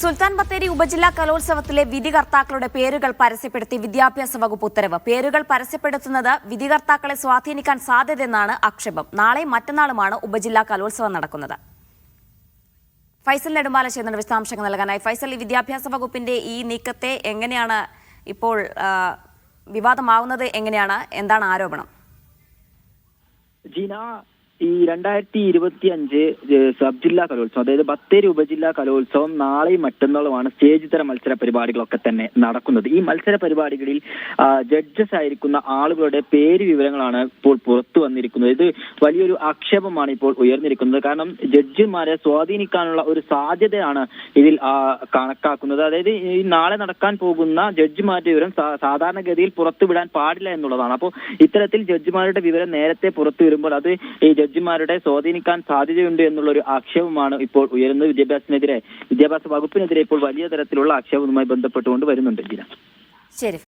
സുൽത്താൻ ബത്തേരി ഉപജില്ലാ കലോത്സവത്തിലെ വിധികർത്താക്കളുടെ പേരുകൾ പരസ്യപ്പെടുത്തി വിദ്യാഭ്യാസ വകുപ്പ് ഉത്തരവ്. പേരുകൾ പരസ്യപ്പെടുത്തുന്നത് വിധികർത്താക്കളെ സ്വാധീനിക്കാൻ സാധ്യതയെന്നാണ് ആക്ഷേപം. നാളെ മറ്റന്നാളുമാണ് ഉപജില്ലാ കലോത്സവം നടക്കുന്നത്. ഫൈസൽ നെടുമ്പാല ചെയ്യുന്ന വിശദാംശങ്ങൾ നൽകാനായി. ഫൈസൽ ഈ വിദ്യാഭ്യാസ വകുപ്പിന്റെ ഈ നീക്കത്തെ എങ്ങനെയാണ് ഇപ്പോൾ വിവാദമാവുന്നത്? എങ്ങനെയാണ്? എന്താണ് ആരോപണം? ജീന ഈ രണ്ടായിരത്തി ഇരുപത്തി അഞ്ച് സബ് ജില്ലാ കലോത്സവം അതായത് ബത്തേരി ഉപജില്ലാ കലോത്സവം നാളെയും മറ്റന്നാളുമാണ് സ്റ്റേജ് തര മത്സര പരിപാടികളൊക്കെ തന്നെ നടക്കുന്നത്. ഈ മത്സര പരിപാടികളിൽ ജഡ്ജസ് ആയിരിക്കുന്ന ആളുകളുടെ പേര് വിവരങ്ങളാണ് ഇപ്പോൾ പുറത്തു വന്നിരിക്കുന്നത്. ഇത് വലിയൊരു ആക്ഷേപമാണ് ഇപ്പോൾ ഉയർന്നിരിക്കുന്നത്. കാരണം ജഡ്ജിമാരെ സ്വാധീനിക്കാനുള്ള ഒരു സാധ്യതയാണ് ഇതിൽ കണക്കാക്കുന്നത്. അതായത് ഈ നാളെ നടക്കാൻ പോകുന്ന ജഡ്ജിമാരുടെ വിവരം സാധാരണഗതിയിൽ പുറത്തുവിടാൻ പാടില്ല എന്നുള്ളതാണ്. അപ്പോൾ ഇത്തരത്തിൽ ജഡ്ജിമാരുടെ വിവരം നേരത്തെ പുറത്തു വരുമ്പോൾ അത് ഈ ജഡ്ജിമാരുടെ സ്വാധീനിക്കാൻ സാധ്യതയുണ്ട് എന്നുള്ള ഒരു ആക്ഷേപമാണ് ഇപ്പോൾ ഉയരുന്നത്. വിദ്യാഭ്യാസത്തിനെതിരെ വിദ്യാഭ്യാസ വകുപ്പിനെതിരെ ഇപ്പോൾ വലിയ തരത്തിലുള്ള ആക്ഷേപവുമായി ബന്ധപ്പെട്ടുകൊണ്ട് വരുന്നുണ്ട് ശരി.